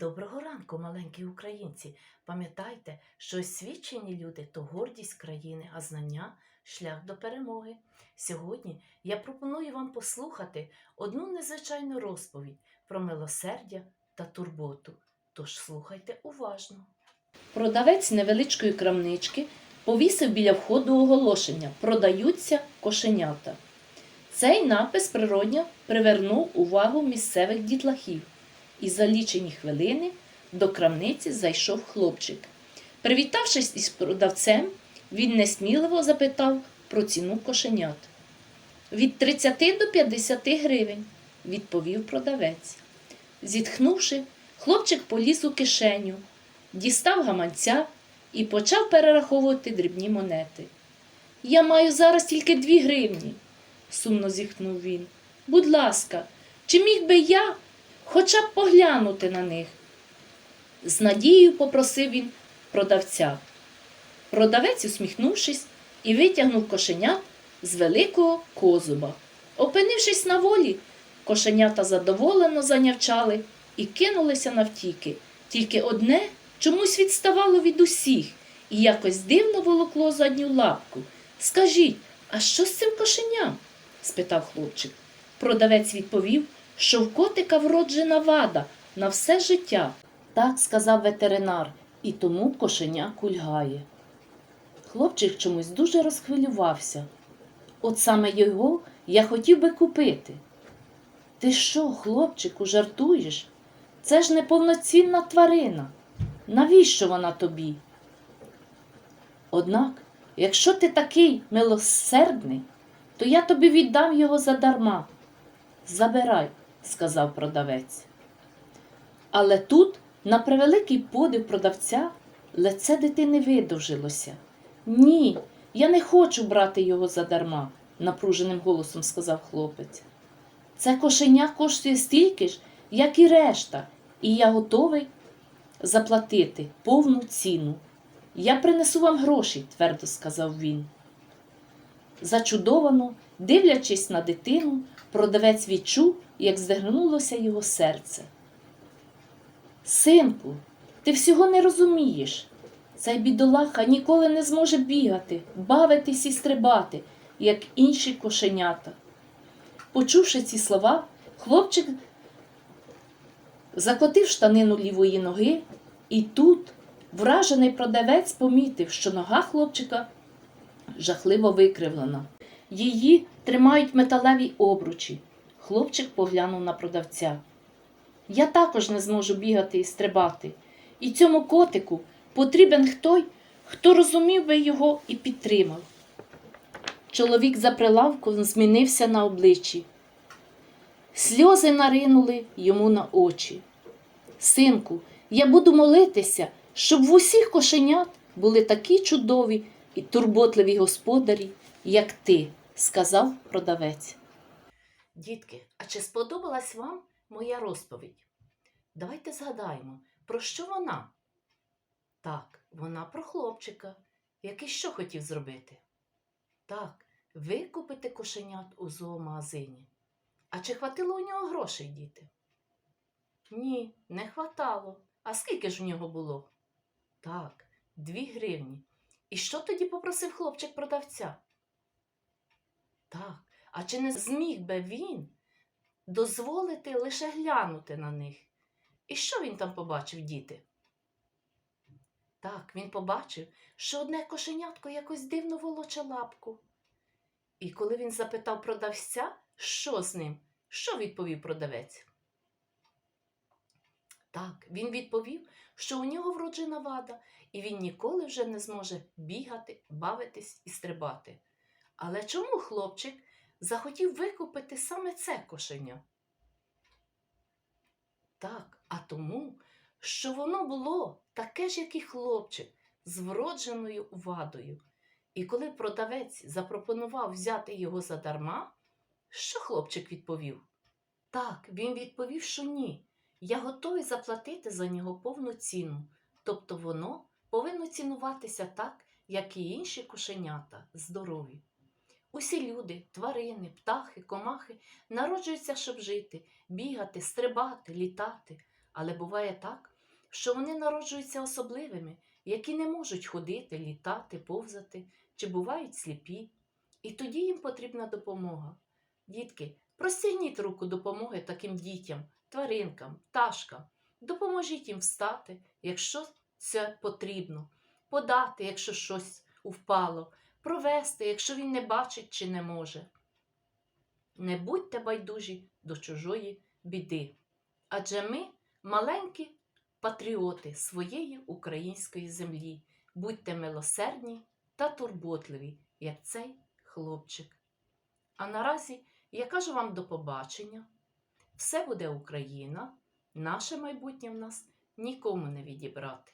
Доброго ранку, маленькі українці. Пам'ятайте, що освічені люди то гордість країни, а знання шлях до перемоги. Сьогодні я пропоную вам послухати одну незвичайну розповідь про милосердя та турботу. Тож слухайте уважно. Продавець невеличкої крамнички повісив біля входу оголошення Продаються кошенята. Цей напис природньо привернув увагу місцевих дітлахів, і за лічені хвилини до крамниці зайшов хлопчик. Привітавшись із продавцем, він несміливо запитав про ціну кошенят. Від 30 до 50 гривень, відповів продавець. Зітхнувши, хлопчик поліз у кишеню, дістав гаманця і почав перераховувати дрібні монети. Я маю зараз тільки дві гривні, сумно зітхнув він. Будь ласка, чи міг би я хоча б поглянути на них? З надією попросив він продавця. Продавець, усміхнувшись, і витягнув кошенят з великого козуба. Опинившись на волі, кошенята задоволено занявчали і кинулися навтіки. Тільки одне чомусь відставало від усіх і якось дивно волокло задню лапку. Скажіть, а що з цим кошеням? спитав хлопчик. Продавець відповів, що в котика вроджена вада на все життя. Так сказав ветеринар, і тому кошеня кульгає. Хлопчик чомусь дуже розхвилювався. От саме його я хотів би купити. Ти що, хлопчику, жартуєш? Це ж неповноцінна тварина. Навіщо вона тобі? Однак, якщо ти такий милосердний, то я тобі віддам його задарма. Забирай, сказав продавець. Але тут, на превеликий подив продавця, лице дитини видовжилося. Ні, я не хочу брати його задарма, напруженим голосом сказав хлопець. Це кошеня коштує стільки ж, як і решта, і я готовий заплатити повну ціну. Я принесу вам гроші, твердо сказав він. Зачудовано, дивлячись на дитину, продавець відчув, як здернулося його серце. Синку, ти всього не розумієш. Цей бідолаха ніколи не зможе бігати, бавитись і стрибати, як інші кошенята. Почувши ці слова, хлопчик закотив штанину лівої ноги, і тут вражений продавець помітив, що нога хлопчика жахливо викривлена. Її тримають металеві обручі. Хлопчик поглянув на продавця. Я також не зможу бігати і стрибати. І цьому котику потрібен хтой, хто розумів би його і підтримав. Чоловік за прилавком змінився на обличчі. Сльози наринули йому на очі. Синку, я буду молитися, щоб в усіх кошенят були такі чудові і турботливі господарі, як ти, сказав продавець. Дітки, а чи сподобалась вам моя розповідь? Давайте згадаємо, про що вона? Так, вона про хлопчика, який що хотів зробити? Так, викупити кошенят у зоомагазині. А чи хватило у нього грошей, діти? Ні, не хватало. А скільки ж у нього було? Так, дві гривні. І що тоді попросив хлопчик продавця? Так, а чи не зміг би він дозволити лише глянути на них? І що він там побачив, діти? Так, він побачив, що одне кошенятко якось дивно волоче лапку. І коли він запитав продавця, що з ним, що відповів продавець? Так, він відповів, що у нього вроджена вада, і він ніколи вже не зможе бігати, бавитись і стрибати. Але чому хлопчик захотів викупити саме це кошеня? Так, а тому, що воно було таке ж, як і хлопчик, з вродженою вадою. І коли продавець запропонував взяти його задарма, що хлопчик відповів? Так, він відповів, що ні. Я готовий заплатити за нього повну ціну, тобто воно повинно цінуватися так, як і інші кошенята, здорові. Усі люди, тварини, птахи, комахи народжуються, щоб жити, бігати, стрибати, літати. Але буває так, що вони народжуються особливими, які не можуть ходити, літати, повзати чи бувають сліпі. І тоді їм потрібна допомога. Дітки, простягніть руку допомоги таким дітям, тваринкам, пташкам. Допоможіть їм встати, якщо це потрібно, подати, якщо щось впало, провести, якщо він не бачить чи не може. Не будьте байдужі до чужої біди. Адже ми маленькі патріоти своєї української землі. Будьте милосердні та турботливі, як цей хлопчик. А наразі я кажу вам до побачення. Все буде Україна, наше майбутнє в нас нікому не відібрати.